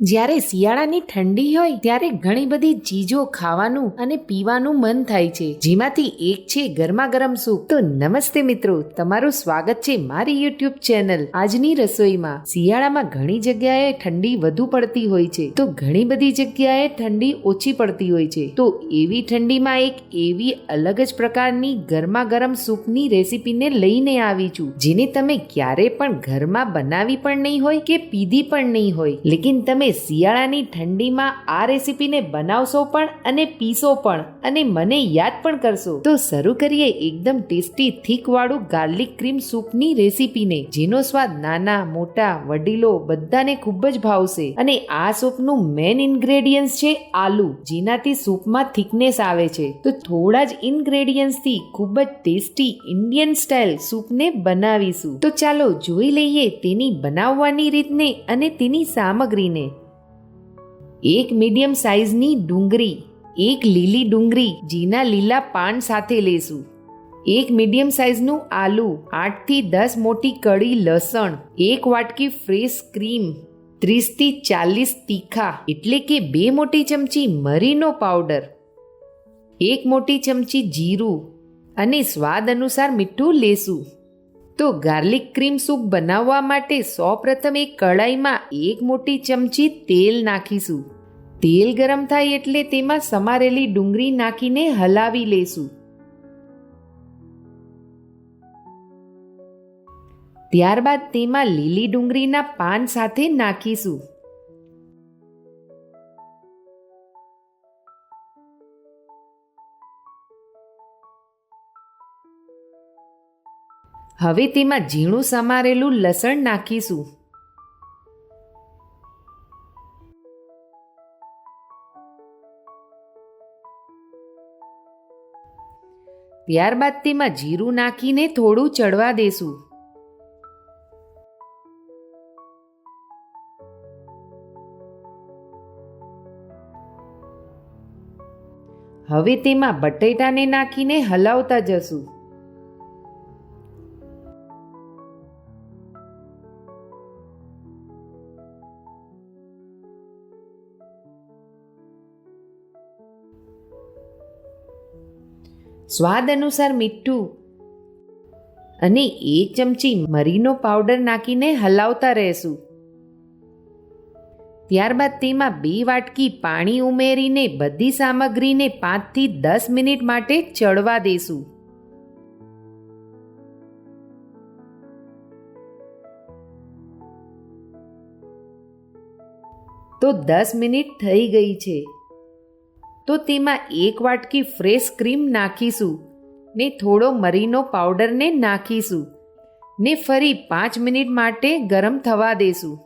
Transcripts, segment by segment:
જ્યારે શિયાળાની ઠંડી હોય, ત્યારે ઘણી બધી ચીજો ખાવાનું અને પીવાનું મન થાય છે. જેમાંથી એક છે ગરમા ગરમ સૂપ. તો નમસ્તે મિત્રો, તમારું સ્વાગત છે મારી યુટ્યુબ ચેનલ. આજની રસોઈમાં શિયાળામાં ઘણી જગ્યાએ ઠંડી વધુ પડતી હોય છે. તો ઘણી બધી જગ્યાએ ઠંડી ઓછી પડતી હોય છે. તો એવી ઠંડીમાં એક એવી અલગ જ પ્રકારની ગરમા ગરમ સૂપની રેસીપીને લઈને આવી છું. જેને તમે ક્યારે પણ ઘરમાં બનાવી પણ નહીં હોય કે પીધી પણ નહીં હોય. લેકિન તમે શિયાળાની ઠંડીમાં આ રેસીપીને બનાવશો પણ અને પીશો પણ અને મને યાદ પણ કરશો. તો શરૂ કરીએ એકદમ ટેસ્ટી થીક વાળું ગાર્લિક ક્રીમ સૂપની રેસીપીને, જેનો સ્વાદ નાના, મોટા, વડીલો બધાને ખૂબ જ ભાવશે. અને આ સૂપનું મેન ઇન્ગ્રેડિયન્ટ્સ છે આલુ, જેનાથી સૂપમાં થિકનેસ આવે છે. તો થોડા જ ઇન્ગ્રેડિયન્ટ્સથી ખૂબ જ ટેસ્ટી ઇન્ડિયન સ્ટાઇલ સૂપને બનાવીશું. તો ચાલો જોઈ લઈએ તેની બનાવવાની રીતને અને તેની સામગ્રીને. એક મીડિયમ સાઇઝની ડુંગળી, એક લીલી ડુંગળી જીના લીલા પાન સાથે લેશું. એક મીડિયમ સાઇઝનું આલુ, આઠથી દસ મોટી કડી લસણ, એક વાટકી ફ્રેશ ક્રીમ, ત્રીસથી ચાલીસ તીખા, એટલે કે બે મોટી ચમચી મરીનો પાવડર, એક મોટી ચમચી જીરું અને સ્વાદ અનુસાર મીઠું લેશું. તો ગાર્લિક ક્રીમ સૂપ બનાવવા માટે સૌપ્રથમ એક કડાઈમાં એક મોટી ચમચી તેલ નાખીશું. તેલ ગરમ થાય એટલે તેમાં સમારેલી ડુંગળી નાખીને હલાવી લેશું. ત્યારબાદ તેમાં લીલી ડુંગળીના પાન સાથે નાખીશું. હવે તેમાં ઝીણું સમારેલું લસણ નાખીશું. ત્યારબાદ તેમાં જીરું નાખીને થોડું ચડવા દેશું. હવે તેમાં બટેટાને નાખીને હલાવતા જશું. સ્વાદ અનુસાર મીઠું અને એક ચમચી મરીનો પાવડર નાખીને હલાવતા રહેશું. ત્યારબાદ તેમાં બે વાટકી પાણી ઉમેરીને બધી સામગ્રીને પાંચથી દસ મિનિટ માટે ચડવા દેશું. તો દસ મિનિટ થઈ ગઈ છે. તો તેમાં એક વાટકી ફ્રેશ ક્રીમ નાખીશું, ને થોડો મરીનો પાવડરને નાખીશું, ને ફરી પાંચ મિનિટ માટે ગરમ થવા દેશું.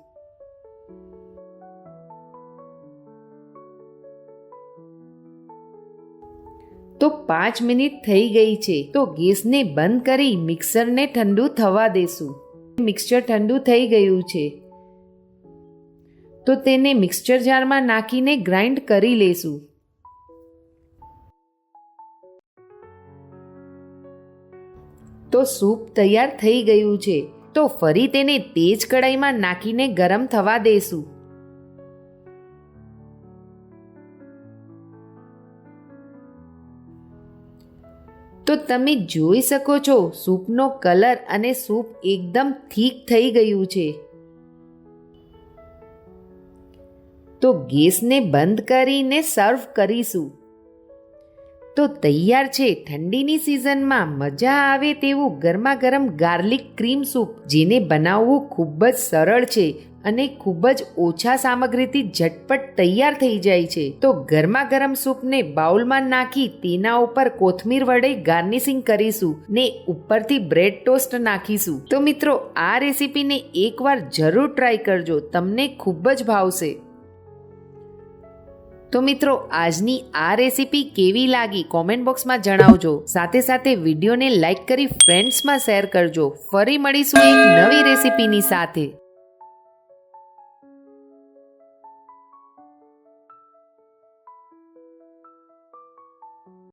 તો પાંચ મિનિટ થઈ ગઈ છે, તો ગેસને બંધ કરી મિક્સરને ઠંડુ થવા દેશું. મિક્સચર ઠંડુ થઈ ગયું છે. તો તેને મિક્સચર જારમાં નાખીને ગ્રાઇન્ડ કરી લેશું. તો સૂપ તૈયાર થઈ ગયું છે. તો ફરી તેને તેજ કડાઈમાં નાખીને ગરમ થવા દેશું. તો તમે જોઈ શકો છો, સૂપનો કલર અને સૂપ એકદમ ઠીક થઈ ગયું છે. તો ગેસને બંધ કરીને સર્વ કરીશું. તો તૈયાર છે ઠંડીની સિઝનમાં મજા આવે તેવું ગરમા ગરમ ગાર્લિક ક્રીમ સૂપ જેને બનાવવું ખૂબ જ સરળ છે અને ખૂબ જ ઓછા સામગ્રીથી ઝટપટ તૈયાર થઈ જાય છે. તો ગરમા ગરમ સૂપને બાઉલમાં નાખી તેના ઉપર કોથમીર વડે ગાર્નિશિંગ કરીશું ને ઉપરથી બ્રેડ ટોસ્ટ નાખીશું. તો મિત્રો, આ રેસીપીને એકવાર જરૂર ટ્રાય કરજો. તમને ખૂબ જ ભાવશે. તો મિત્રો, આજની આ રેસીપી કેવી લાગી કોમેન્ટ બોક્સમાં જણાવજો. સાથે સાથે વિડીયોને લાઈક કરી ફ્રેન્ડ્સમાં શેર કરજો. ફરી મળીશું એક નવી રેસીપીની સાથે.